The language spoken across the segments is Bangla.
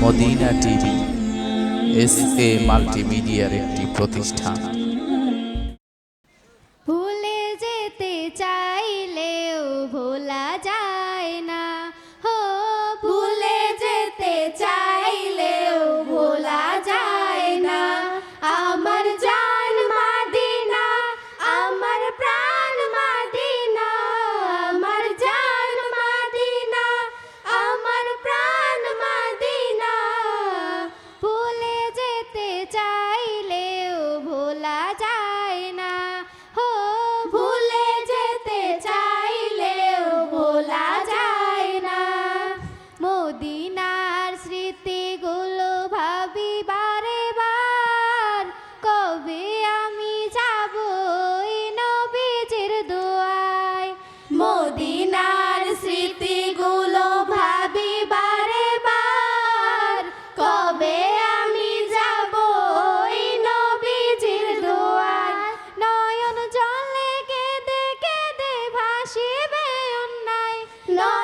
মদিনা টিভি এস এ মাল্টিমিডিয়ার একটি প্রতিষ্ঠান। Not.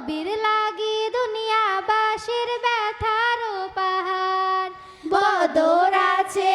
কবির লাগি দুনিয়া বাসির ব্যথার পাহাড় বদর আছে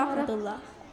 ورحمة الله.